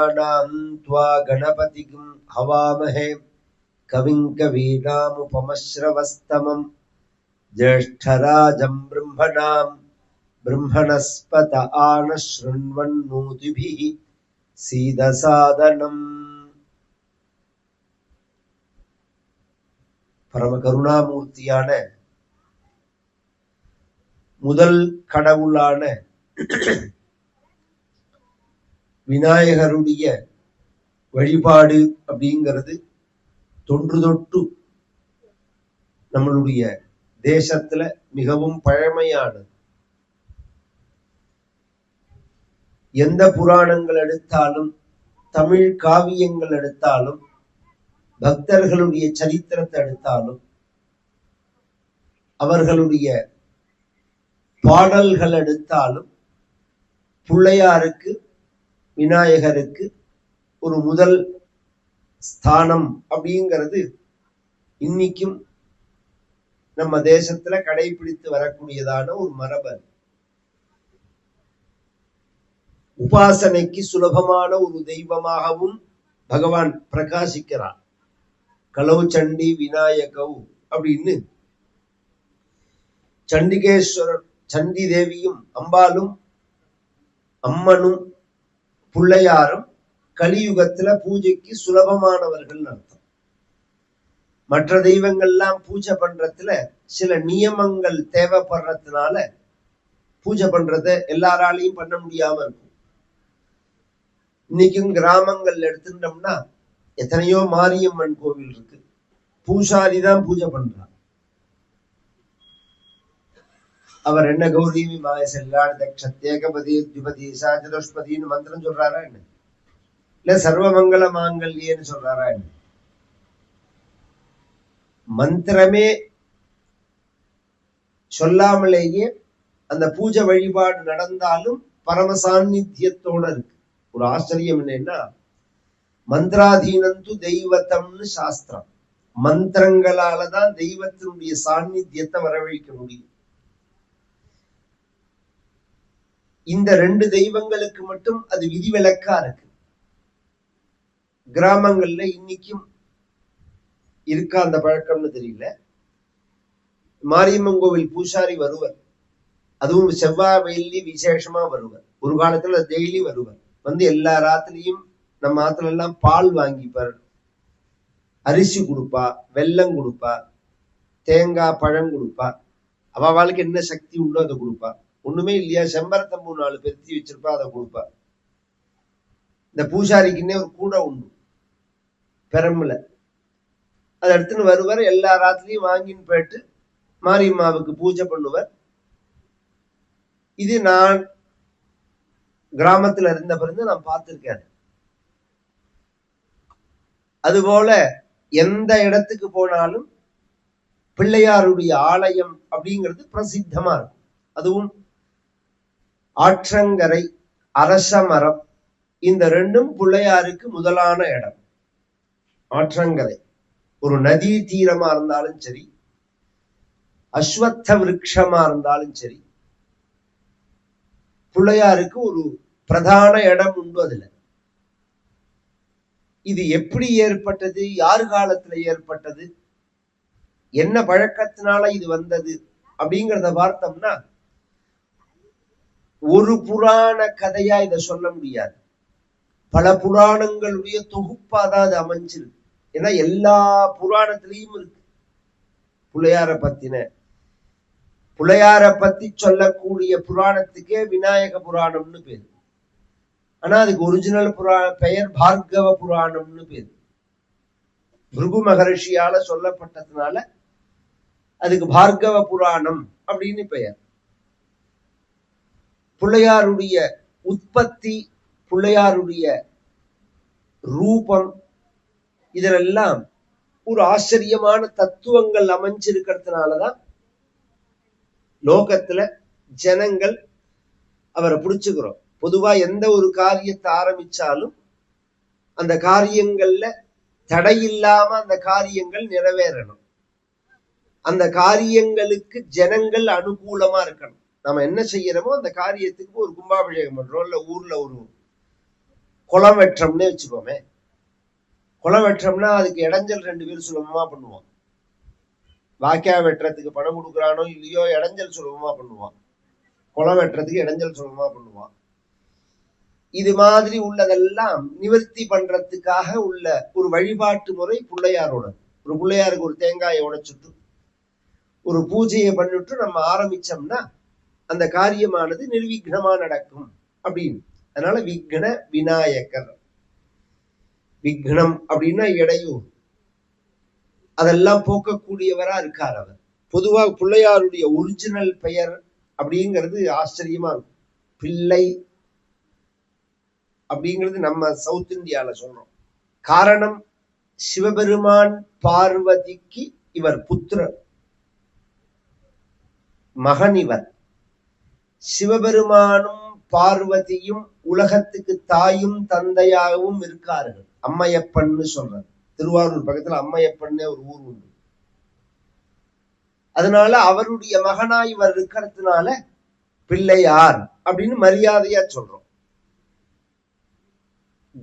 गणानां त्वा गणपतिं हवामहे कविं कवीनामुपमश्रवस्तमम् ज्येष्ठराजं ब्रह्मणां ब्रह्मणस्पत आन शृण्वन्नोतिभिः सीदसादनम् பரம கருணாமூர்த்தியான முதல் கடவுளான விநாயகருடைய வழிபாடு அப்படிங்கிறது தொன்று தொட்டு நம்மளுடைய தேசத்துல மிகவும் பழமையானது. எந்த புராணங்கள் எடுத்தாலும் தமிழ் காவியங்கள் எடுத்தாலும் பக்தர்களுடைய சரித்திரத்தை எடுத்தாலும் அவர்களுடைய பாடல்கள் எடுத்தாலும் பிள்ளையாருக்கு விநாயகருக்கு ஒரு முதல் ஸ்தானம் அப்படிங்கிறது இன்னைக்கும் நம்ம தேசத்துல கடைபிடித்து வரக்கூடியதான ஒரு மரபு. உபாசனைக்கு சுலபமான ஒரு தெய்வமாகவும் பகவான் பிரகாசிக்கிறார். கலவு சண்டி விநாயகவு அப்படின்னு சண்டிகேஸ்வரர் சண்டி தேவியும் அம்பாலும் அம்மனும் பிள்ளையாரும் கலியுகத்துல பூஜைக்கு சுலபமானவர்கள் அர்த்தம். மற்ற தெய்வங்கள்லாம் பூஜை பண்றதுல சில நியமங்கள் தேவைப்படுறதுனால பூஜை பண்றத எல்லாராலையும் பண்ண முடியாம இருக்கும். இன்னைக்கும் கிராமங்கள்ல எடுத்துட்டோம்னா எத்தனையோ மாரியம்மன் கோவில் இருக்கு. பூசாரி தான் பூஜை பண்றான் அவர் என்ன கௌரியமி மாய செல்லாடு தக்ஷத்தேகபதி திபதி சாஜதுஷ்பதினு மந்திரம் சொல்றாரா என்ன? இல்ல சர்வமங்கல மாங்கல்யன்னு சொல்றாரா என்ன? மந்திரமே சொல்லாமலேயே அந்த பூஜை வழிபாடு நடந்தாலும் பரம சாநித்தியத்தோட இருக்கு. ஒரு ஆச்சரியம் என்னன்னா மந்திராதீனந்து தெய்வத்தம்னு சாஸ்திரம். மந்திரங்களாலதான் தெய்வத்தினுடைய சாநித்தியத்தை வரவழைக்க முடியும். இந்த ரெண்டு தெய்வங்களுக்கு மட்டும் அது விதிவிலக்கா இருக்கு. கிராமங்கள்ல இன்னைக்கும் இருக்கா அந்த பழக்கம்னு தெரியல. மாரியம்மன் கோவில் பூசாரி வருவர். அதுவும் செவ்வாய் வெள்ளி விசேஷமா வருவர். ஒரு காலத்துல டெய்லி வருவர். வந்து எல்லா ராத்திரியும் நம்ம ஆத்துல எல்லாம் பால் வாங்கிப்பார். அரிசி கொடுப்பா வெல்லம் கொடுப்பா தேங்காய் பழம் கொடுப்பா. அவ வாழ்க்கை என்ன சக்தி உண்டோ அதை கொடுப்பா. ஒண்ணுமே இல்லையா? செம்பரத்தம்பூ நாலு பெருத்தி வச்சிருப்பா அதை கொடுப்பா. இந்த பூசாரிக்குன்னே ஒரு கூடை உண்டு. பெரம்புல. அதை எடுத்துன்னு வருவார். எல்லா ராத்திரியும் வாங்கின்னு போயிட்டு மாரியம்மாவுக்கு பூஜை பண்ணுவார். இது நான் கிராமத்துல இருந்த பிறந்து நான் பார்த்திருக்கேன். அதுபோல எந்த இடத்துக்கு போனாலும் பிள்ளையாருடைய ஆலயம் அப்படிங்கிறது பிரசித்தமா இருக்கும். அதுவும் ஆற்றங்கரை அரச மரம் இந்த ரெண்டும் பிள்ளையாருக்கு முதலான இடம். ஆற்றங்கரை. ஒரு நதி தீரமா இருந்தாலும் சரி அஸ்வத்த விரக்ஷமா இருந்தாலும் சரி பிள்ளையாருக்கு ஒரு பிரதான இடம் உண்டு அதுல. இது எப்படி ஏற்பட்டது? யார் காலத்துல ஏற்பட்டது? என்ன பழக்கத்தினால இது வந்தது? அப்படிங்கிறத பார்த்தோம்னா ஒரு புராண கதையா இதை சொல்ல முடியாது. பல புராணங்களுடைய தொகுப்பா தான் அது அமைஞ்சிருக்கு. ஏன்னா எல்லா புராணத்திலையும் இருக்கு. புலையார பத்தின பிள்ளையார பத்தி சொல்லக்கூடிய புராணத்துக்கே விநாயக புராணம்னு பேரு. ஆனா அதுக்கு ஒரிஜினல் புரா பெயர் பார்கவ புராணம்னு பேரு. பிருகு மகரிஷியால சொல்லப்பட்டதுனால அதுக்கு பார்கவ புராணம் அப்படின்னு பெயர். பிள்ளையாருடைய உற்பத்தி பிள்ளையாருடைய ரூபம் இதெல்லாம் ஒரு ஆச்சரியமான தத்துவங்கள் அமைஞ்சிருக்கிறதுனாலதான் லோகத்துல ஜனங்கள் அவரை பிடிச்சுக்கிறோம். பொதுவா எந்த ஒரு காரியத்தை ஆரம்பிச்சாலும் அந்த காரியங்கள்ல தடை இல்லாம அந்த காரியங்கள் நிறைவேறணும். அந்த காரியங்களுக்கு ஜனங்கள் அனுகூலமா இருக்கணும். நம்ம என்ன செய்யறோமோ அந்த காரியத்துக்கு ஒரு கும்பாபிஷேகம் பண்றோம். இல்ல ஊர்ல ஒரு குளம் வெட்டுறோம்னே வச்சுக்கோமே. குளம் வெட்டுறோம்னா அதுக்கு இடைஞ்சல் ரெண்டு பேரும் சுலபமா பண்ணுவான். வாக்கியா வெட்டுறதுக்கு பணம் கொடுக்குறானோ இல்லையோ இடைஞ்சல் சுலபமா பண்ணுவான். குளம் வெட்டுறதுக்கு இடைஞ்சல் சுலபமா பண்ணுவான். இது மாதிரி உள்ளதெல்லாம் நிவர்த்தி பண்றதுக்காக உள்ள ஒரு வழிபாட்டு முறை பிள்ளையாரோட. ஒரு பிள்ளையாருக்கு ஒரு தேங்காயை உடைச்சிட்டு ஒரு பூஜையை பண்ணிட்டு நம்ம ஆரம்பிச்சோம்னா அந்த காரியமானது நிர்விக்னமா நடக்கும் அப்படின்னு. அதனால விக்ன விநாயகர். விக்னம் அப்படின்னா இடையூறு. அதெல்லாம் போக்கக்கூடியவரா இருக்கார் அவர். பொதுவா பிள்ளையாருடைய ஒரிஜினல் பெயர் அப்படிங்கிறது ஆச்சரியமா இருக்கும். பிள்ளை அப்படிங்கிறது நம்ம சவுத் இந்தியால சொல்றோம். காரணம் சிவபெருமான் பார்வதிக்கு இவர் புத்திரர். மகன் இவர். சிவபெருமானும் பார்வதியும் உலகத்துக்கு தாயும் தந்தையாகவும் இருக்கார்கள். அம்மையப்பன்னு சொல்றார் திருவாரூர் பக்கத்துல அம்மையப்பன்னு ஒரு ஊர் உண்டு. அதனால அவருடைய மகனா இவர் இருக்கிறதுனால பிள்ளையார் அப்படின்னு மரியாதையா சொல்றோம்.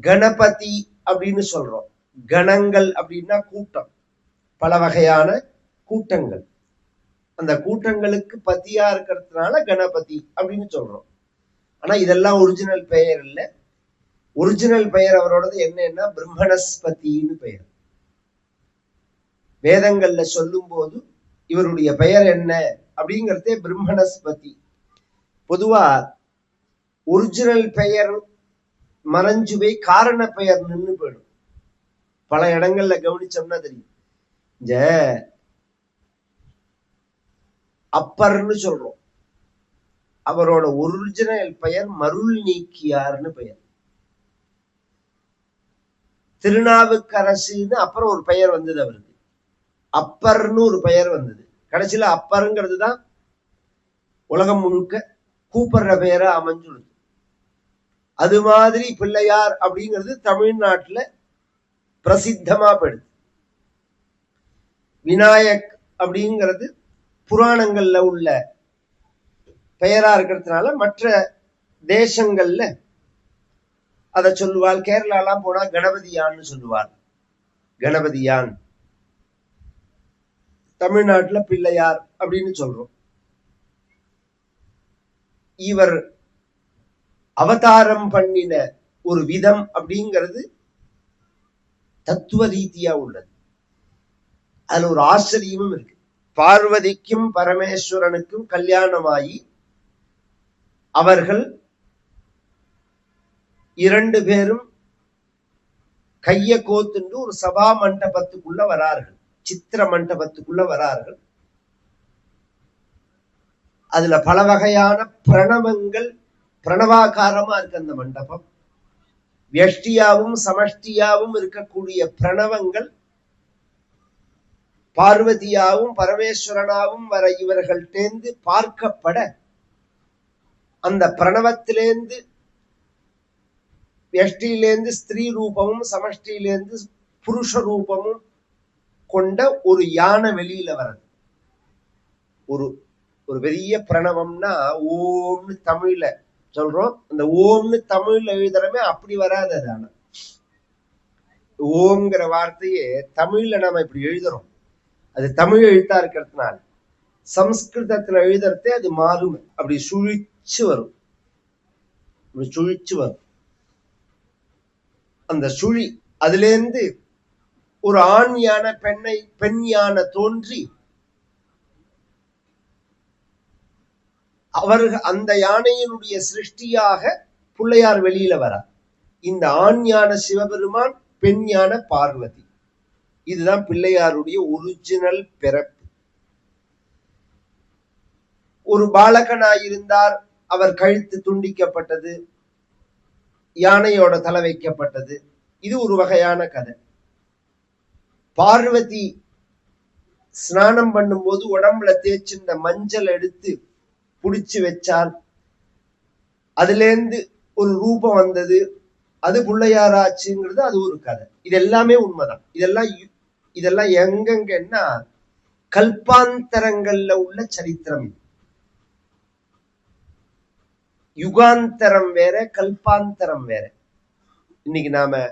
கணபதி அப்படின்னு சொல்றோம். கணங்கள் அப்படின்னா கூட்டம். பல வகையான கூட்டங்கள். அந்த கூட்டங்களுக்கு பத்தியா இருக்கிறதுனால கணபதி அப்படின்னு சொல்றோம். ஆனா இதெல்லாம் ஒரிஜினல் பெயர் இல்ல. ஒரிஜினல் பெயர் அவரோடது என்னன்னா பிரம்மணஸ்பதினு பெயர். வேதங்கள்ல சொல்லும் போது இவருடைய பெயர் என்ன அப்படிங்கறதே பிரம்மணஸ்பதி. பொதுவா ஒரிஜினல் பெயர் மறைஞ்சு போய் காரண பெயர் நின்னு போயிடும். பல இடங்கள்ல கவனிச்சோம்னா தெரியும். இந்த அப்பர்னு சொல்றோம். அவரோட ஒரிஜினல் பெயர் மருள் நீக்கியார்னு பெயர். திருநாவுக்கரசுன்னு அப்புறம் ஒரு பெயர் வந்தது அவருக்கு. அப்பர்னு ஒரு பெயர் வந்தது. கடைசியில அப்பருங்கிறது தான் உலகம் முழுக்க கூப்பிடுற பெயரா அமைஞ்சுடுது. அது மாதிரி பிள்ளையார் அப்படிங்கிறது தமிழ்நாட்டுல பிரசித்தமா போயிடுது. விநாயக் அப்படிங்கிறது புராணங்கள்ல உள்ள பெயரா இருக்கிறதுனால மற்ற தேசங்கள்ல அத சொல்லுவாள். கேரளாலாம் போனா கணபதியான்னு சொல்லுவாள். கணபதியான். தமிழ்நாட்டுல பிள்ளையார் அப்படின்னு சொல்றோம். இவர் அவதாரம் பண்ணின ஒரு விதம் அப்படிங்கிறது தத்துவ ரீதியா உள்ளது. அதுல ஒரு ஆச்சரியமும் இருக்கு. பார்வதிக்கும் பரமேஸ்வரனுக்கும் கல்யாணமாகி அவர்கள் இரண்டு பேரும் கைய கோத்துண்டு ஒரு சபா மண்டபத்துக்குள்ள வரார்கள். சித்திர மண்டபத்துக்குள்ள வரார்கள். அதுல பல வகையான பிரணவங்கள் பிரணவாகாரமா இருக்கு அந்த மண்டபம். வெஷ்டியாவும் சமஷ்டியாவும் இருக்கக்கூடிய பிரணவங்கள் பார்வதியாவும் பரமேஸ்வரனாவும் வர இவர்கள் தேர்ந்து பார்க்கப்பட அந்த பிரணவத்திலேந்து வியஷ்டியிலேந்து ஸ்திரீ ரூபமும் சமஷ்டியிலேந்து புருஷ ரூபமும் கொண்ட ஒரு யானை வெளியில வர்றது. ஒரு ஒரு பெரிய பிரணவம்னா ஓம்னு தமிழ்ல சொல்றோம். அந்த ஓம்னு தமிழ்ல எழுதுறமே அப்படி வராது அது ஆனா. ஓம்ங்கிற வார்த்தையே தமிழ்ல நாம இப்படி எழுதுறோம். அது தமிழ் எழுத்தா இருக்கிறதுனால சம்ஸ்கிருதத்துல எழுதுறதே அது மாறும். அப்படி சுழிச்சு வரும். அப்படி சுழிச்சு வரும். அந்த சுழி அதுல இருந்து ஒரு ஆண் யானை பெண்ணை பெண் யானை தோன்றி அவர்கள் அந்த யானையினுடைய சிருஷ்டியாக பிள்ளையார் வெளியில வரார். இந்த ஆண் யானை சிவபெருமான் பெண் ஞான பார்வதி. இதுதான் பிள்ளையாருடைய ஒரிஜினல் பிறப்பு. ஒரு பாலகனாயிருந்தார் அவர் கழுத்து துண்டிக்கப்பட்டது யானையோட தலை வைக்கப்பட்டது. இது ஒரு வகையான கதை. பார்வதி ஸ்நானம் பண்ணும்போது உடம்புல தேய்ச்சிருந்த மஞ்சள் எடுத்து புடிச்சு வச்சால் அதுல இருந்து ஒரு ரூபம் வந்தது. அது பிள்ளையாராச்சுங்கிறது அது ஒரு கதை. இது எல்லாமே உண்மைதான். இதெல்லாம் இதெல்லாம் எங்கெங்கன்னா கல்பாந்தரங்கள்ல உள்ள சரித்திரம். யுகாந்தரம் வேற கல்பாந்தரம் வேற. இன்னைக்கு நாம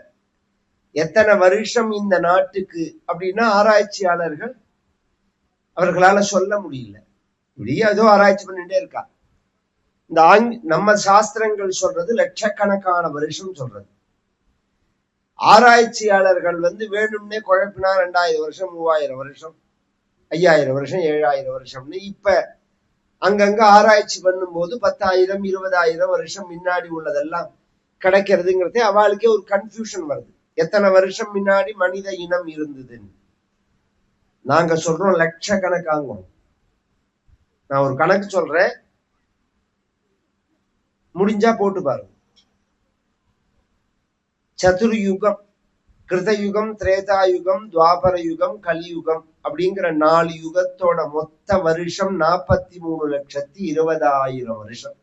எத்தனை வருஷம் இந்த நாட்டுக்கு அப்படின்னா ஆராய்ச்சியாளர்கள் அவர்களால சொல்ல முடியல. இப்படியே ஏதோ ஆராய்ச்சி பண்ணிட்டே இருக்கா. இந்த ஆங் நம்ம சாஸ்திரங்கள் சொல்றது லட்சக்கணக்கான வருஷம் சொல்றது. ஆராய்ச்சியாளர்கள் வந்து வேணும்னே குழப்பினா ரெண்டாயிரம் வருஷம் மூவாயிரம் வருஷம் ஐயாயிரம் வருஷம் ஏழாயிரம் வருஷம்னு. இப்ப அங்கங்க ஆராய்ச்சி பண்ணும்போது பத்தாயிரம் இருபதாயிரம் வருஷம் முன்னாடி உள்ளதெல்லாம் கிடைக்கிறதுங்கிறதே அவளுக்கே ஒரு கன்ஃபியூஷன் வருது. எத்தனை வருஷம் முன்னாடி மனித இனம் இருந்ததுன்னு. நாங்க சொல்றோம் லட்சக்கணக்காங்க. நான் ஒரு கணக்கு சொல்றேன். முடிஞ்சா போட்டு பாருங்க. சதுர்யுகம் கிருதயுகம் திரேதாயுகம் துவாபர யுகம் கலியுகம் அப்படிங்கிற நாலு யுகத்தோட மொத்த வருஷம் நாற்பத்தி மூணு லட்சத்தி இருபதாயிரம் வருஷம்.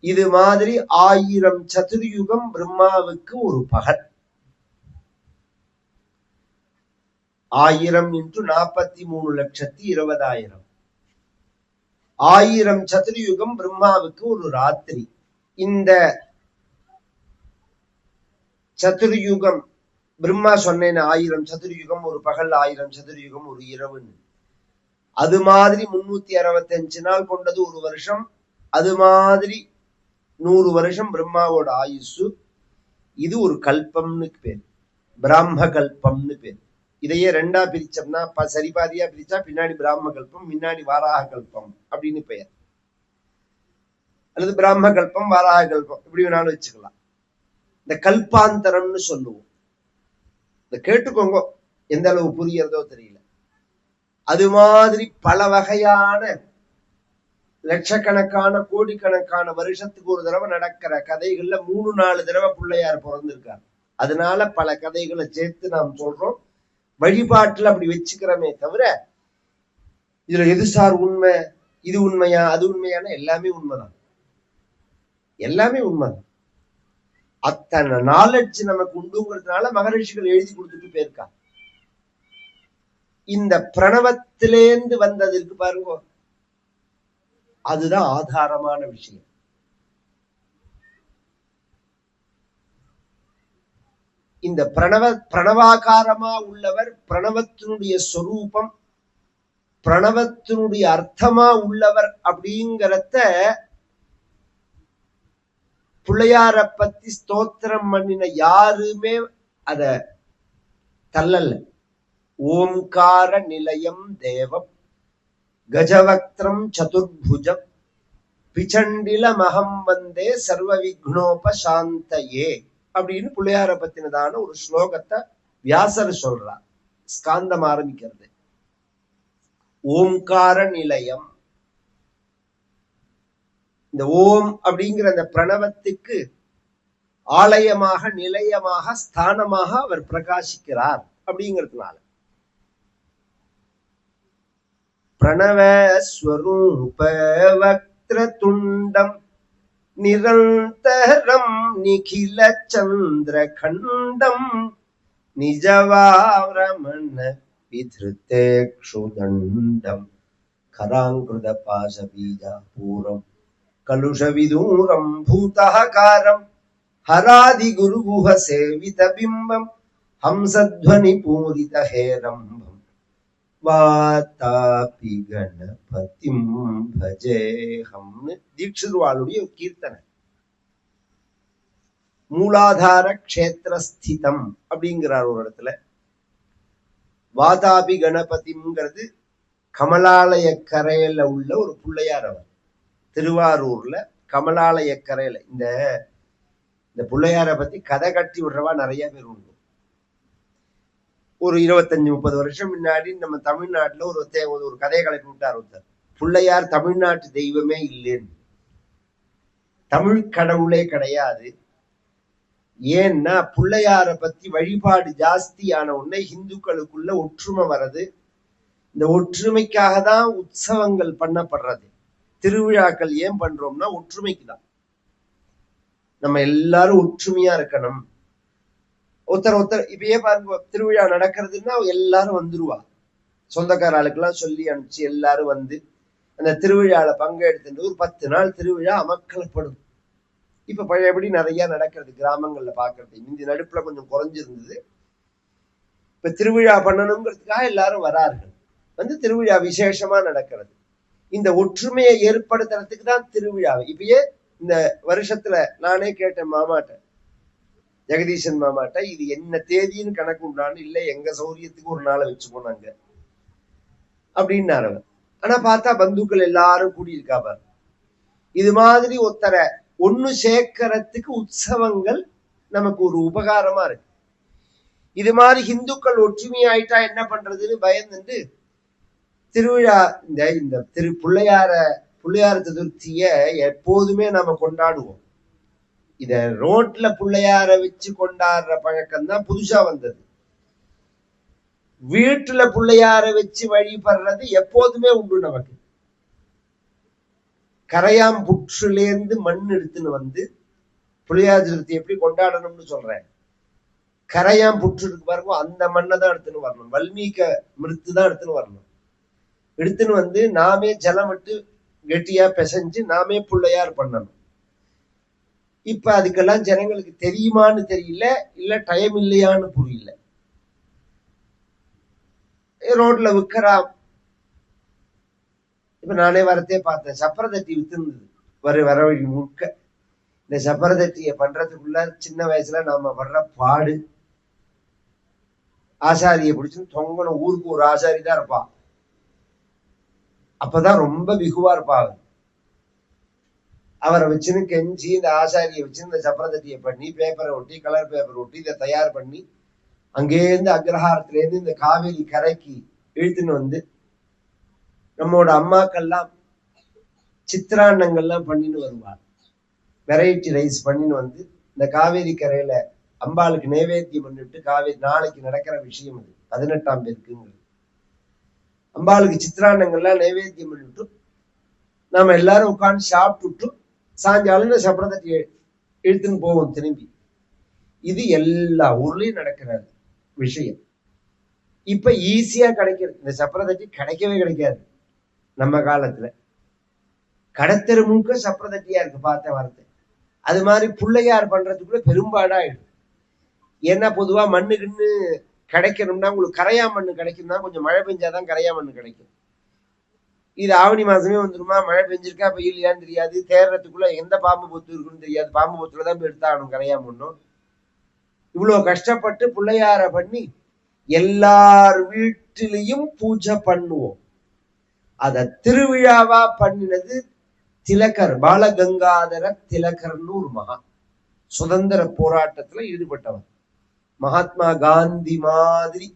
இது மாதிரி ஆயிரம் சதுர்யுகம் பிரம்மாவுக்கு ஒரு பகல். ஆயிரம் இன்று நாற்பத்தி மூணு லட்சத்தி இருபதாயிரம். ஆயிரம் சதுர்யுகம் பிரம்மாவுக்கு ஒரு ராத்திரி. இந்த சதுர்யுகம். பிரம்மா சொன்னேன் ஆயிரம் சதுர்யுகம் ஒரு பகல் ஆயிரம் சதுர்யுகம் ஒரு இரவுன்னு. அது மாதிரி முன்னூத்தி அறுபத்தி அஞ்சு நாள் கொண்டது ஒரு வருஷம். அது மாதிரி நூறு வருஷம் பிரம்மாவோட ஆயுசு. இது ஒரு கல்பம்னு பேர். பிராம கல்பம்னு பேர். இதையே ரெண்டா பிரிச்சோம்னா சரிபாதியா பிரிச்சா பின்னாடி பிராம கல்பம் முன்னாடி வாராக கல்பம் அப்படின்னு பெயர். அல்லது பிராம கல்பம் வாராக கல்பம் இப்படி வேணாலும் வச்சுக்கலாம். இந்த கல்பாந்தரம்னு சொல்லுவோம். இந்த கேட்டுக்கோங்க. எந்த அளவு புரியறதோ தெரியல. அது மாதிரி பல வகையான லட்சக்கணக்கான கோடிக்கணக்கான வருஷத்துக்கு ஒரு தடவை நடக்கிற கதைகள்ல மூணு நாலு தடவை பிள்ளையார் பிறந்திருக்காரு. அதனால பல கதைகளை சேர்த்து நாம் சொல்றோம். வழிபாட்டுல அப்படி வச்சுக்கிறோமே தவிர இதுல எது சார் உண்மை? இது உண்மையா? அது உண்மையான? எல்லாமே உண்மைதான். எல்லாமே உண்மைதான். அத்தனை நாலெட்ஜ் நமக்கு உண்டுங்கிறதுனால மகரிஷிகள் எழுதி கொடுத்துட்டு போயிருக்கா இந்த பிரணவத்திலேந்து வந்ததற்கு பாருங்க. அதுதான் ஆதாரமான விஷயம். இந்த பிரணவ பிரணவாகாரமா உள்ளவர் பிரணவத்தினுடைய சொரூபம் பிரணவத்தினுடைய அர்த்தமா உள்ளவர் அப்படிங்கிறத பிள்ளையார பத்தி ஸ்தோத்திரம் பண்ணின யாருமே அத தள்ளல. ஓம்கார நிலையம் தேவம் கஜவக்திரம் சதுர்புஜம் பிச்சண்டில மகம் வந்தே சர்வ விக்னோபசாந்தயே அப்படின்னு பிள்ளையார பத்தினதான ஒரு ஸ்லோகத்தை வியாசர் சொல்றார். ஸ்காந்தம் ஆரம்பிக்கிறது. ஓம்கார நிலையம் இந்த ஓம் அப்படிங்கிற அந்த பிரணவத்துக்கு ஆலயமாக நிலையமாக ஸ்தானமாக அவர் பிரகாசிக்கிறார் அப்படிங்கிறதுனால. பிரணவஸ்வரூப வக்திர துண்டம் நிரந்தரம் நிகில சந்திர கண்டம் நிஜவாரமண விதிருத்தேக்ஷுதண்டம் கராங்கிருத பாச பீஜாபூரம் கலுஷவிதூரம் பூதகாரம் ஹராதி குருகுஹ சேவித பிம்பம் ஹம்சத்வனி பூரித ஹேரம்பம் வாத்தாபி கணபதிம் பஜேஹம்னு தீட்சிருவாளுடைய கீர்த்தனை மூலாதார க்ஷேத்திரஸ்திதம் அப்படிங்கிறார் ஒரு இடத்துல. வாதாபி கணபதிங்கிறது கமலாலய கரையில உள்ள ஒரு பிள்ளையார் அவர். திருவாரூர்ல கமலாலய கரையில இந்த இந்த பிள்ளையாரை பத்தி கதை கட்டி விடுறவா நிறைய பேர் உண்டு. ஒரு இருபத்தஞ்சு முப்பது வருஷம் முன்னாடி நம்ம தமிழ்நாட்டுல ஒரு தே- ஒரு கதையை கலப்பி விட்டார் ஒருத்தர். பிள்ளையார் தமிழ்நாட்டு தெய்வமே இல்லைன்னு தமிழ் கடவுளே கிடையாது. ஏன்னா பிள்ளையாரை பத்தி வழிபாடு ஜாஸ்தியான உடனே இந்துக்களுக்குள்ள ஒற்றுமை வர்றது. இந்த ஒற்றுமைக்காக தான் உற்சவங்கள் பண்ணப்படுறது. திருவிழாக்கள் ஏன் பண்றோம்னா ஒற்றுமைக்கு தான் நம்ம எல்லாரும் ஒற்றுமையா இருக்கணும். ஒருத்தர் ஒருத்தர் இப்பயே பாருங்க திருவிழா நடக்கிறதுன்னா எல்லாரும் வந்துருவா. சொந்தக்கார ஆளுக்கெல்லாம் சொல்லி அனுப்பிச்சு எல்லாரும் வந்து அந்த திருவிழால பங்கெடுத்துட்டு ஒரு பத்து நாள் திருவிழா அமக்கலப்படும். இப்ப பழையபடி நிறைய நடக்கிறது கிராமங்கள்ல பாக்குறது. இந்த நடுப்புல கொஞ்சம் குறைஞ்சிருந்தது. இப்ப திருவிழா பண்ணணுங்கிறதுக்காக எல்லாரும் வரார்கள். வந்து திருவிழா விசேஷமா நடக்கிறது. இந்த ஒற்றுமையை ஏற்படுத்துறதுக்கு தான் திருவிழா. இப்பயே இந்த வருஷத்துல நானே கேட்டேன் மாமாட்ட ஜெகதீசன் மாமாட்ட இது என்ன தேதின்னு கணக்கு உண்டான்னு இல்லை எங்க சௌரியத்துக்கு ஒரு நாளை வச்சு போனாங்க அப்படின்னாரு அவர். ஆனா பார்த்தா பந்துக்கள் எல்லாரும் கூடியிருக்கா பாரு. இது மாதிரி ஒத்தரை ஒண்ணு சேர்க்கறதுக்கு உற்சவங்கள் நமக்கு ஒரு உபகாரமா இருக்கு. இது மாதிரி இந்துக்கள் ஒற்றுமையாயிட்டா என்ன பண்றதுன்னு பயந்துட்டு திருவிழா இந்த இந்த திரு பிள்ளையார பிள்ளையார சதுர்த்திய எப்போதுமே நம்ம கொண்டாடுவோம். இத ரோட்ல பிள்ளையார வச்சு கொண்டாடுற பழக்கம் தான் புதுசா வந்தது. வீட்டுல பிள்ளையார வச்சு வழிபடுறது எப்போதுமே உண்டு நமக்கு. கரையாம் புற்றுலேருந்து மண் எடுத்துன்னு வந்து பிள்ளையார் சதுர்த்தி எப்படி கொண்டாடணும்னு சொல்றேன். கரையாம் புற்று இருக்கு பாருங்க அந்த மண்ணை தான் எடுத்துன்னு வரணும். வல்மீக மிருத்து தான் எடுத்துன்னு வரணும். எடுத்துன்னு வந்து நாமே ஜலம் விட்டு கெட்டியா பிசைஞ்சு நாமே பிள்ளையார் பண்ணணும். இப்ப அதுக்கெல்லாம் ஜனங்களுக்கு தெரியுமான்னு தெரியல இல்ல டைம் இல்லையான்னு புரியல. ரோட்ல விற்கிறான் இப்ப நானே வரத்தே பார்த்தேன் சப்பரதட்டி வித்துருந்தது. வர வர வழி முழுக்க. இந்த சப்பரதட்டியை பண்றதுக்குள்ள சின்ன வயசுல நாம படுற பாடு. ஆசாரியை பிடிச்சுன்னு தொங்கணும். ஊருக்கு ஒரு ஆசாரி தான் இருப்பான். அப்பதான் ரொம்ப விகுவா இருப்பா அவர் அவரை வச்சுன்னு கெஞ்சி இந்த ஆசாரியை வச்சு இந்த சப்பரதட்டியை பண்ணி பேப்பரை ஒட்டி கலர் பேப்பர் ஒட்டி இதை தயார் பண்ணி அங்கேருந்து அக்ரஹாரத்துல இருந்து இந்த காவேரி கரைக்கு இழுத்துன்னு வந்து நம்மோட அம்மாக்கள்லாம் சித்திராண்ணங்கள்லாம் பண்ணின்னு வருவாள். வெரைட்டி ரைஸ் பண்ணின்னு வந்து இந்த காவேரி கரையில அம்பாளுக்கு நைவேத்தியம் பண்ணிட்டு காவேரி நாளைக்கு நடக்கிற விஷயம் அது பதினெட்டாம் பேருக்குங்கிறது. அம்பாளுக்கு சித்திராண்டங்கள்லாம் நைவேத்தியம் பண்ணிவிட்டு நாம எல்லாரும் உட்காந்து சாப்பிட்டுட்டு சாயங்காலம் இந்த சப்பரதட்டி இழுத்துன்னு போவோம் திரும்பி. இது எல்லா ஊர்லயும் நடக்கிற விஷயம். இப்ப ஈஸியா கிடைக்கிறது. இந்த சப்பரதட்டி கிடைக்கவே கிடைக்காது நம்ம காலத்துல. கடத்தெரு முழுக்க சப்பரதட்டியா இருக்கு பார்த்த வார்த்தை. அது மாதிரி பிள்ளையார் பண்றதுக்குள்ள பெரும்பாடாயிடும். ஏன்னா பொதுவா மண்ணுக்குன்னு கிடைக்கணும்னா உங்களுக்கு கரையா மண்ணு கிடைக்கும்னா கொஞ்சம் மழை பெஞ்சாதான் கரையா மண்ணு கிடைக்கும். இது ஆவணி மாசமே வந்துருமா? மழை பெஞ்சிருக்கா? பெய்யலையான்னு தெரியாது. தேர்றதுக்குள்ள எந்த பாம்பு பொத்து இருக்குன்னு தெரியாது. பாம்பு பொத்துல தான் போய் எடுத்தாகணும் கரையா மண்ணும் இவ்வளவு கஷ்டப்பட்டு பிள்ளையார பண்ணி எல்லார் வீட்டிலையும் பூஜை பண்ணுவோம். அத திருவிழாவா பண்ணினது திலகர் பாலகங்காதர திலகர்னு ஒரு மகா. சுதந்திர போராட்டத்துல ஈடுபட்டவர். மகாத்மா காந்தி மாதிரி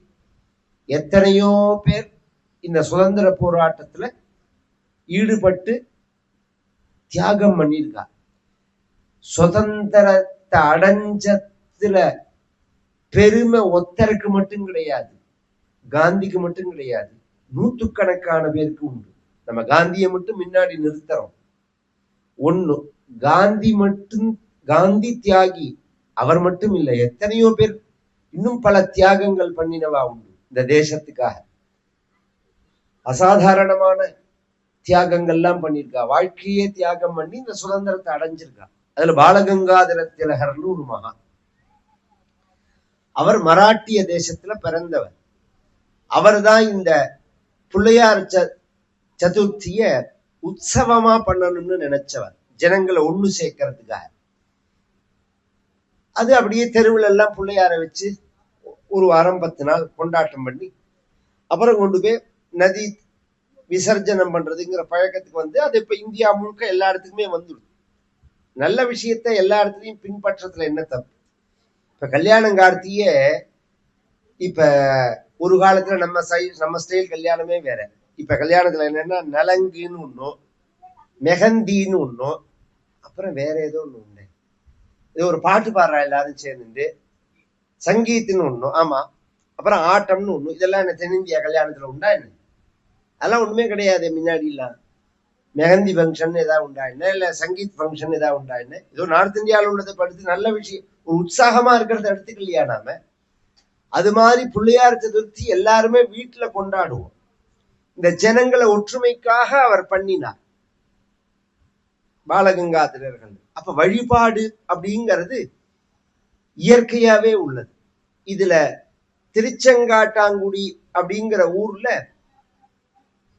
எத்தனையோ பேர் இந்த சுதந்திர போராட்டத்துல ஈடுபட்டு தியாகம் பண்ணியிருக்கா சுதந்திரத்தை அடைஞ்சத்துல பெருமை ஒத்தருக்கு மட்டும் கிடையாது காந்திக்கு மட்டும் கிடையாது நூத்துக்கணக்கான பேருக்கு உண்டு. நம்ம காந்தியை மட்டும் முன்னாடி நிறுத்துறோம். ஒண்ணு காந்தி மட்டும் காந்தி தியாகி அவர் மட்டும் இல்லை எத்தனையோ பேர் இன்னும் பல தியாகங்கள் பண்ணினவா உண்டு. இந்த தேசத்துக்காக. அசாதாரணமான தியாகங்கள்லாம் பண்ணியிருக்கா. வாழ்க்கையே தியாகம் பண்ணி இந்த சுதந்திரத்தை அடைஞ்சிருக்கா. அதுல பாலகங்காதர திலகர்னு ஒரு மகா. அவர் மராட்டிய தேசத்துல பிறந்தவர். அவர் தான் இந்த பிள்ளையார் ச சதுர்த்திய உற்சவமா பண்ணணும்னு நினைச்சவர். ஜனங்களை ஒண்ணு சேர்க்கறதுக்காக. அது அப்படியே தெருவுல எல்லாம் பிள்ளையார வச்சு ஒரு வாரம் பத்து நாள் கொண்டாட்டம் பண்ணி அப்புறம் கொண்டு போய் நதி விசர்ஜனம் பண்றதுங்கிற பழக்கத்துக்கு வந்து அது இப்ப இந்தியா முழுக்க எல்லா இடத்துக்குமே வந்துடும் நல்ல விஷயத்த எல்லா இடத்துலையும் பின்பற்றதுல என்ன தப்பு? இப்ப கல்யாணம் கார்த்தியே இப்ப ஒரு காலத்துல நம்ம சை நம்ம ஸ்டைல் கல்யாணமே வேற. இப்ப கல்யாணத்துல என்னன்னா நலங்குன்னு ஒண்ணும் மெஹந்தின்னு ஒண்ணும் அப்புறம் வேற ஏதோ ஒண்ணு உண்டு. இது ஒரு பாட்டு பாடுறா எல்லாரும் சேர்ந்து சங்கீத்துன்னு ஒண்ணு ஆமா. அப்புறம் ஆட்டம்னு ஒண்ணு. இதெல்லாம் என்ன தென்னிந்தியா கல்யாணத்துல உண்டா என்ன? அதெல்லாம் ஒண்ணுமே கிடையாது முன்னாடி எல்லாம் மெஹந்தி ஃபங்க்ஷன் ஏதாவது உண்டா என்ன? இல்ல சங்கீத் ஃபங்க்ஷன் ஏதாவது உண்டா என்ன? ஏதோ நார்த் இந்தியாவில் உள்ளதை படித்து நல்ல விஷயம். ஒரு உற்சாகமா இருக்கிறத எடுத்துக்கலையா நாம? அது மாதிரி பிள்ளையார் சதுர்த்தி எல்லாருமே வீட்டுல கொண்டாடுவோம். இந்த ஜனங்களை ஒற்றுமைக்காக அவர் பண்ணினார். பாலகங்காதரர்கள். அப்ப வழிபாடு அப்படிங்கிறது இயற்கையாவே உள்ளது. இதுல திருச்செங்காட்டாங்குடி அப்படிங்கிற ஊர்ல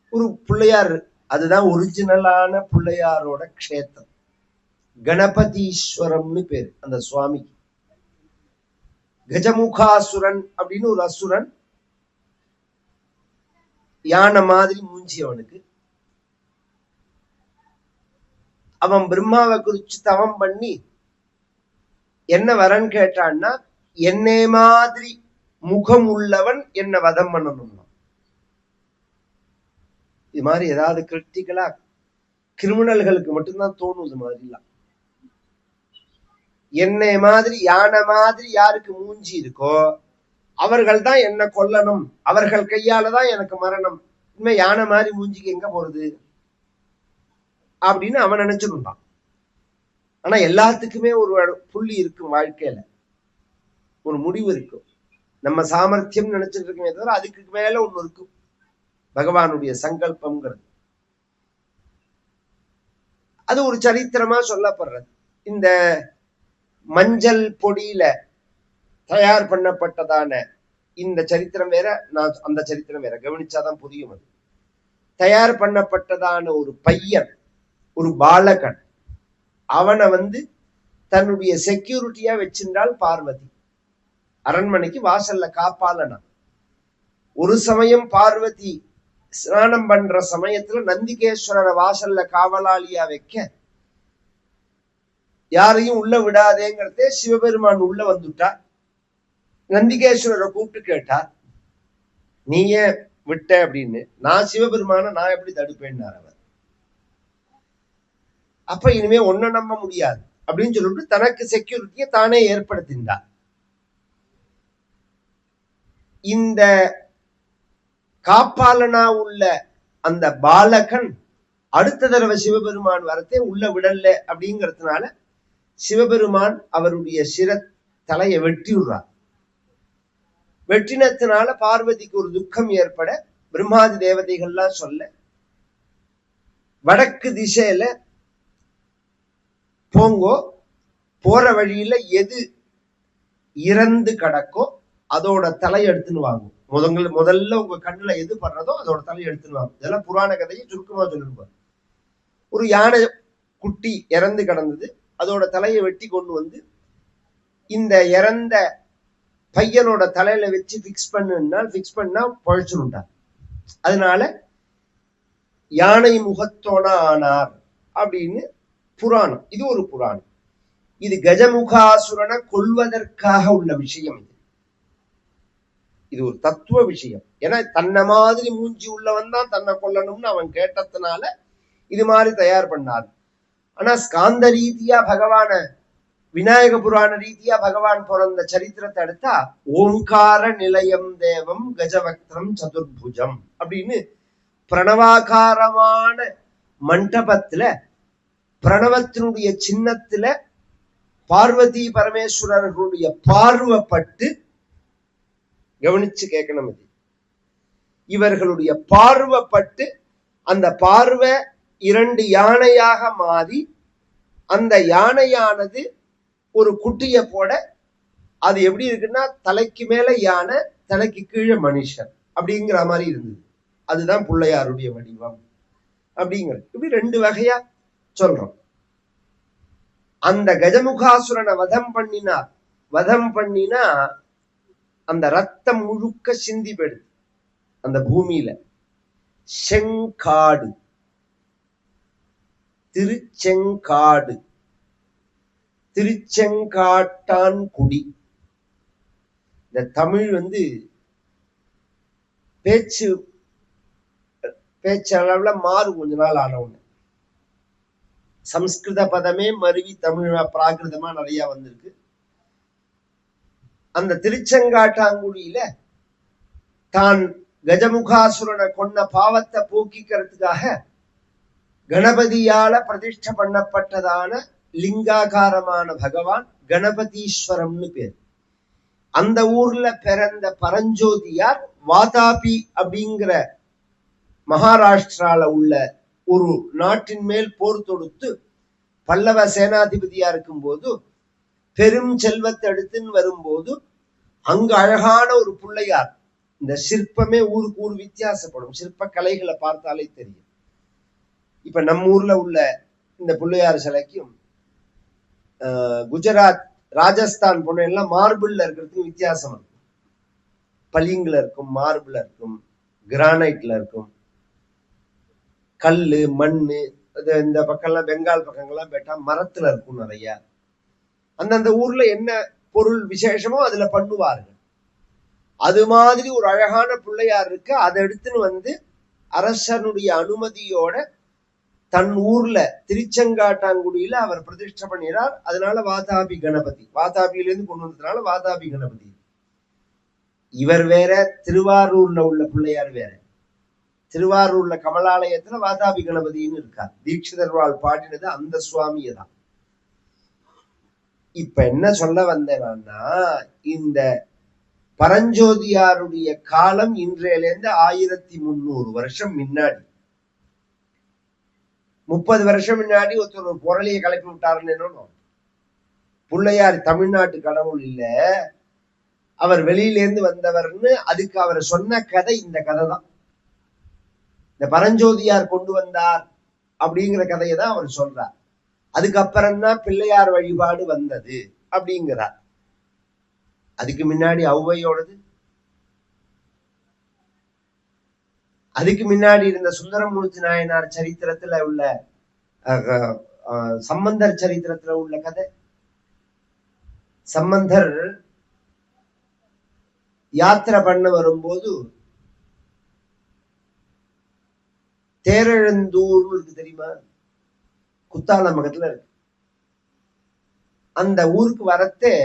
ஒரு பிள்ளையார் அதுதான் ஒரிஜினலான பிள்ளையாரோட க்ஷேத்திரம். கணபதீஸ்வரம்னு பேரு அந்த சுவாமிக்கு. கஜமுகாசுரன் அப்படின்னு ஒரு அசுரன் யானை மாதிரி மூஞ்சி அவனுக்கு அவன் பிரம்மாவை குறிச்சு தவம் பண்ணி என்ன வரன் கேட்டான்னா என்னை மாதிரி முகம் உள்ளவன் என்ன வதம் பண்ணணும்னா. இது மாதிரி ஏதாவது கிரிட்டிக்கலா கிரிமினல்களுக்கு மட்டும்தான் தோணும் இது மாதிரிலாம். என்னை மாதிரி யானை மாதிரி யாருக்கு மூஞ்சி இருக்கோ அவர்கள் தான் என்ன கொல்லணும். அவர்கள் கையால தான் எனக்கு மரணம். இனிமே யானை மாதிரி மூஞ்சிக்கு எங்க போறது? அப்படின்னு அவன் நினைச்சிருந்தான் ஆனா எல்லாத்துக்குமே ஒரு புள்ளி இருக்கும் வாழ்க்கையில. ஒரு முடிவு இருக்கும் நம்ம சாமர்த்தியம் நினைச்சிட்டு இருக்கமே தவிர அதுக்கு மேல ஒண்ணு இருக்கும் பகவானுடைய சங்கல்பம்ங்கிறது. அது ஒரு சரித்திரமா சொல்லப்படுறது. இந்த மஞ்சள் பொடியில தயார் பண்ணப்பட்டதான இந்த சரித்திரம் வேற நான் அந்த சரித்திரம் வேற. கவனிச்சாதான் புரியும் அது. தயார் பண்ணப்பட்டதான ஒரு பையன் ஒரு பாலகன் அவனை வந்து தன்னுடைய செக்யூரிட்டியா வச்சிருந்தாள் பார்வதி. அரண்மனைக்கு வாசல்ல காப்பாளனா. ஒரு சமயம் பார்வதி ஸ்நானம் பண்ற சமயத்துல நந்திகேஸ்வரரை வாசல்ல காவலாளியா வைக்க யாரையும் உள்ள விடாதேங்கிறதே சிவபெருமான் உள்ள வந்துட்டார் நந்திகேஸ்வரரை கூப்பிட்டு கேட்டார் நீ ஏன் விட்ட அப்படின்னு? நான் சிவபெருமான நான் எப்படி தடுப்பேன்னார் அவர். அப்ப இனிமே ஒன்ன நம்ப முடியாது. அப்படின்னு சொல்லிட்டு தனக்கு செக்யூரிட்டியை தானே ஏற்படுத்தினார் இந்த காப்பாளனா உள்ள அந்த பாலகன் அடுத்த தடவை சிவபெருமான் வரத்தே உள்ள விடல அப்படிங்கிறதுனால சிவபெருமான் அவருடைய சிர தலையை வெட்டி விடுறார் வெட்டினத்தினால பார்வதிக்கு ஒரு துக்கம் ஏற்பட பிரம்மாதி தேவதைகள்லாம் சொல்ல வடக்கு திசையில போங்கோ போற வழியில எது இறந்து கிடக்கோ அதோட தலையை எடுத்துன்னு வாங்கும் முதல்ல முதல்ல உங்க கண்ணுல எது படுறதோ அதோட தலையை எடுத்துன்னு வாங்கும் இதெல்லாம் புராண கதையை சுருக்கமா சொல்லிருப்பார் ஒரு யானை குட்டி இறந்து கிடந்தது. அதோட தலையை வெட்டி கொண்டு வந்து இந்த இறந்த பையனோட தலையில வச்சு பிக்ஸ் பண்ணுன்னா பிக்ஸ் பண்ணா பழச்சுட்டார் அதனால யானை முகத்தோட ஆனார் அப்படின்னு புராணம். இது ஒரு புராணம். இது கஜமுகாசுரனை கொல்வதற்காக உள்ள விஷயம் இது. இது ஒரு தத்துவ விஷயம். ஏன்னா தன்னை மாதிரி மூஞ்சி உள்ளவன் தான் தன்னை கொல்லணும்னு அவன் கேட்டதுனால இது மாதிரி தயார் பண்ணார். ஆனா ஸ்காந்த ரீதியா பகவான விநாயக புராண ரீதியா பகவான் பிறந்த சரித்திரத்தை எடுத்தா ஓங்கார நிலையம் தேவம் கஜவக்திரம் சதுர்புஜம் அப்படின்னு பிரணவாகாரமான மண்டபத்துல பிரணவத்தினுடைய சின்னத்துல பார்வதி பரமேஸ்வரர்களுடைய பார்வப்பட்டு கவனிச்சு கேட்கணும் இது. இவர்களுடைய பார்வைப்பட்டு அந்த பார்வை இரண்டு யானையாக மாறி அந்த யானையானது ஒரு குட்டிய போட அது எப்படி இருக்குன்னா தலைக்கு மேல யானை தலைக்கு கீழே மனுஷன் அப்படிங்கிற மாதிரி இருந்தது. அதுதான் பிள்ளையாருடைய வடிவம் அப்படிங்கிறது இப்படி ரெண்டு வகையா சொல்றோம். அந்த கஜமுகாசுரனை வதம் பண்ணினார். வதம் பண்ணினா அந்த ரத்தம் முழுக்க சிந்தி போயிடுது. அந்த பூமியில. செங்காடு. திருச்செங்காடு. திருச்செங்காட்டான் குடி. இந்த தமிழ் வந்து பேச்சு பேச்சு அளவுல மாறும் கொஞ்ச நாள் ஆன உடனே. சம்ஸ்கிருத பதமே மருவி தமிழ் பிராகிருதமா நிறைய வந்திருக்கு. அந்த திருச்செங்காட்டாங்குடியில தான் கஜமுகாசுரனை கொன்ன பாவத்தை போக்கிக்கிறதுக்காக கணபதியால பிரதிஷ்டை பண்ணப்பட்டதான லிங்காகாரமான பகவான் கணபதீஸ்வரம்னு பேர். அந்த ஊர்ல பிறந்த பரஞ்சோதியார் வாதாபி அப்படிங்கிற மகாராஷ்டிரால உள்ள ஒரு நாட்டின் மேல் போர் தொடுத்து பல்லவ சேனாதிபதியா இருக்கும்போது பெரும் செல்வத்தை எடுத்துன்னு வரும்போது அங்கு அழகான ஒரு பிள்ளையார் இந்த சிற்பமே ஊருக்கு ஊர் வித்தியாசப்படும். சிற்ப கலைகளை பார்த்தாலே தெரியும். இப்ப நம்ம ஊர்ல உள்ள இந்த பிள்ளையார் சிலைக்கும் ஆஹ், குஜராத் ராஜஸ்தான் போன எல்லாம் மார்பிள்ல இருக்கிறதுக்கு வித்தியாசம் இருக்கும். பளிங்குல இருக்கும் மார்பிள் இருக்கும் கிரானைட்ல இருக்கும். கல்லு மண்ணு இந்த பக்கம்லாம் பெங்கால் பக்கங்கள்லாம் போயிட்டா மரத்துல இருக்கும் நிறைய. அந்தந்த ஊர்ல என்ன பொருள் விசேஷமோ அதுல பண்ணுவார்கள். அது மாதிரி ஒரு அழகான பிள்ளையார் இருக்கு. அதை எடுத்துன்னு வந்து அரசனுடைய அனுமதியோட தன் ஊர்ல திருச்செங்காட்டாங்குடியில அவர் பிரதிஷ்டை பண்ணினார். அதனால வாதாபி கணபதி. வாதாபியில இருந்து கொண்டு வந்ததுனால வாதாபி கணபதி. இவர் வேற திருவாரூர்ல உள்ள பிள்ளையார் வேற. திருவாரூர்ல கமலாலயத்துல வாதாபி கணபதின்னு இருக்கார். தீட்சிதர்வால் பாடினது அந்த சுவாமியை தான் இப்ப என்ன சொல்ல வந்தேன்னா இந்த பரஞ்சோதியாருடைய காலம் இன்றையிலேருந்து ஆயிரத்தி முந்நூறு வருஷம் முன்னாடி. முப்பது வருஷம் முன்னாடி ஒருத்தர் ஒரு புரளியை கலப்பி விட்டாருன்னு என்னன்னு பிள்ளையார் தமிழ்நாட்டு கடவுள் இல்ல. அவர் வெளியிலேருந்து வந்தவர்னு அதுக்கு அவர் சொன்ன கதை இந்த கதை தான் இந்த பரஞ்சோதியார் கொண்டு வந்தார் அப்படிங்கிற கதையை தான் அவர் சொல்றார். அதுக்கப்புறம்தான் பிள்ளையார் வழிபாடு வந்தது அப்படிங்கிறார். அதுக்கு முன்னாடி ஔவையோடது? அதுக்கு முன்னாடி இருந்த சுந்தரமூர்த்தி நாயனார் சரித்திரத்துல உள்ள அஹ், சம்பந்தர் சரித்திரத்துல உள்ள கதை? சம்பந்தர் யாத்திரை பண்ண வரும்போது தேரெழுந்தூர் இருக்கு தெரியுமா? குத்தாலம் பக்கத்துல இருக்கு. அந்த ஊருக்கு வரத்தே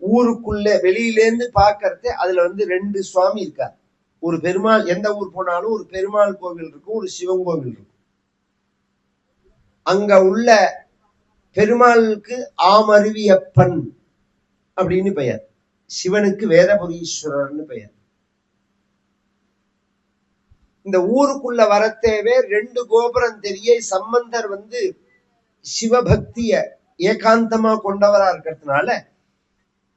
ஊருக்குள்ள வெளியிலேருந்து பார்க்கறதே அதுல வந்து ரெண்டு சுவாமி இருக்கார். ஒரு பெருமாள் எந்த ஊர் போனாலும் ஒரு பெருமாள் கோவில் இருக்கும் ஒரு சிவன் கோவில் இருக்கும். அங்க உள்ள பெருமாளுக்கு ஆமருவியப்பன் அப்படின்னு பெயர். சிவனுக்கு வேதபுரீஸ்வரர்னு பெயர். இந்த ஊருக்குள்ள வரத்தேவே ரெண்டு கோபுரம் தெரிய சம்பந்தர் வந்து சிவபக்திய ஏகாந்தமா கொண்டவரா இருக்கிறதுனால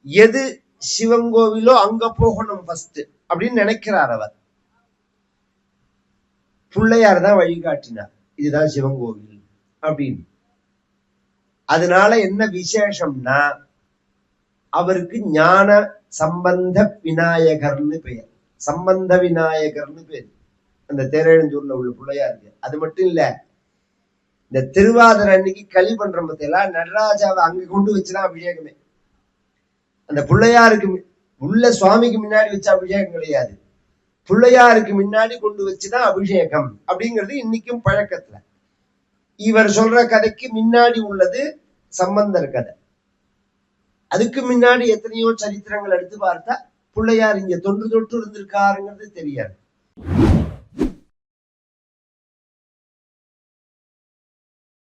எது சிவன் கோவிலோ அங்க போகணும் ஃபர்ஸ்ட் அப்படின்னு நினைக்கிறார் அவர். பிள்ளையார் தான் வழிகாட்டினார். இதுதான் சிவன் கோவில் அப்படின்னு. அதனால என்ன விசேஷம்னா அவருக்கு ஞான சம்பந்த விநாயகர்னு பெயர். சம்பந்த விநாயகர்னு பேர். அந்த தேரழஞ்சூர்ல உள்ள பிள்ளையாருக்கு அது மட்டும் இல்ல இந்த திருவாதிரை அன்னைக்கு களி பண்ற பத்தியெல்லாம் நடராஜாவை அங்க கொண்டு வச்சுதான் அபிஷேகமே. அந்த பிள்ளையாருக்கு உள்ள சுவாமிக்கு முன்னாடி வச்ச அபிஷேகம் கிடையாது. பிள்ளையாருக்கு முன்னாடி கொண்டு வச்சுதான் அபிஷேகம் அப்படிங்கிறது இன்னைக்கும் பழக்கத்துல. இவர் சொல்ற கதைக்கு முன்னாடி உள்ளது சம்பந்தர் கதை. அதுக்கு முன்னாடி எத்தனையோ சரித்திரங்கள் எடுத்து பார்த்தா பிள்ளையார் இங்க தொன்று தொட்டு இருந்திருக்காருங்கிறது தெரியாது.